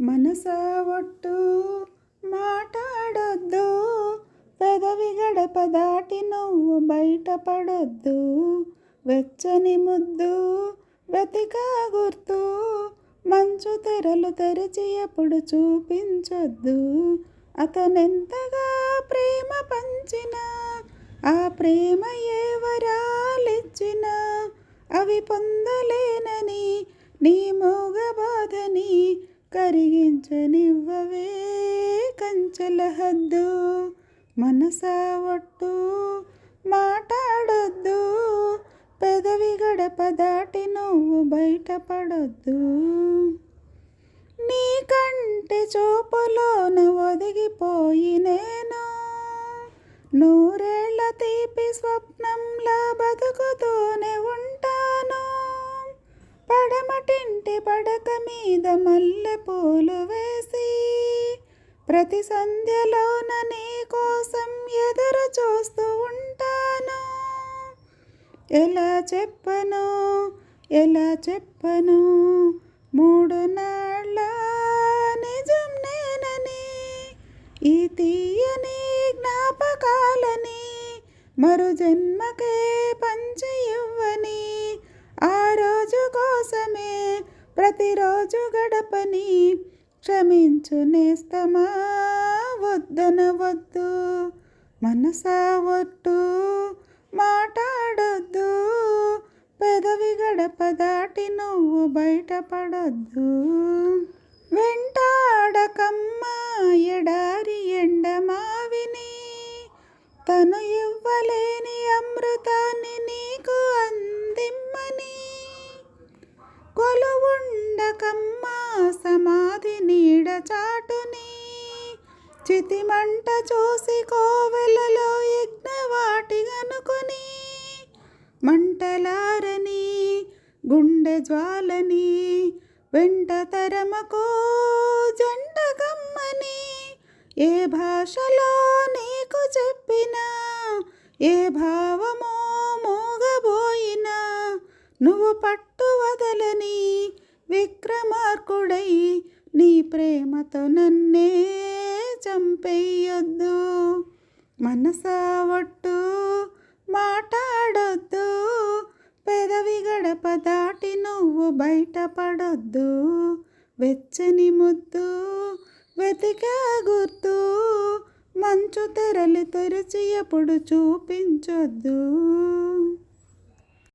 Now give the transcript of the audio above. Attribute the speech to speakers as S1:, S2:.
S1: మనసా ఒట్టు మాట్లాడొద్దు పెదవి గడప దాటి నువ్వు బయటపడొద్దు. వెచ్చని ముద్దు వెతికా గుర్తు. మంచు తెరలు తెరిచి ఎప్పుడు చూపించొద్దు. అతనెంతగా ప్రేమ పంచినా ఆ ప్రేమ ఏ వరాలిచ్చినా అవి పొందలేనని కరిగించనివ్వవే కంచెల హద్దు. మనసా ఒట్టు మాట్లాడొద్దు పెదవి గడప దాటి నువ్వు బయటపడొద్దు. నీకంటే చూపులోన ఒదిగిపోయి నేను నూరేళ్ళ తీపి స్వప్నంలా బతుకుతూనే ఉంటాను. పడమటింటి పడక మీద మల్లె ప్రతి సంధ్యలోన నీ కోసం ఎదురు చూస్తూ ఉంటాను. ఎలా చెప్పను? ఎలా చెప్పను? మూడు నాళ్ళ నిజం నేనని ఈ తీయని జ్ఞాపకాలని మరు జన్మకే పంచి ఇవ్వని ఆ రోజు కోసమే ప్రతిరోజు గడపని క్షమించు నేస్తమా? వద్దనవద్దు మనసా ఒట్టు మాట్లాడొద్దు పెదవి గడప దాటి నువ్వు బయటపడొద్దు. వెంటాడకమ్మా ఎడారి ఎండమావిని. తను ఇవ్వలేని అమృతాన్ని చాటుని చితిమంట చూసి కోవెలలో యజ్ఞవాటి గనుకొని మంటలారని గుండె జ్వాలని వెంట తరమకో జంట కమ్మని ఏ భాషలో నీకు చెప్పినా ఏ భావమో మోగబోయినా నువ్వు పట్టు వదలని విక్రమార్కుడై నీ ప్రేమతో నన్నే చంపేయొద్దు మనసా ఒట్టు మాట్లాడొద్దు పెదవి గడప దాటి నువ్వు బయటపడొద్దు. వెచ్చని ముద్దు వెతికా గుర్తు. మంచు తెరలి తెరిచి ఎప్పుడు చూపించొద్దు.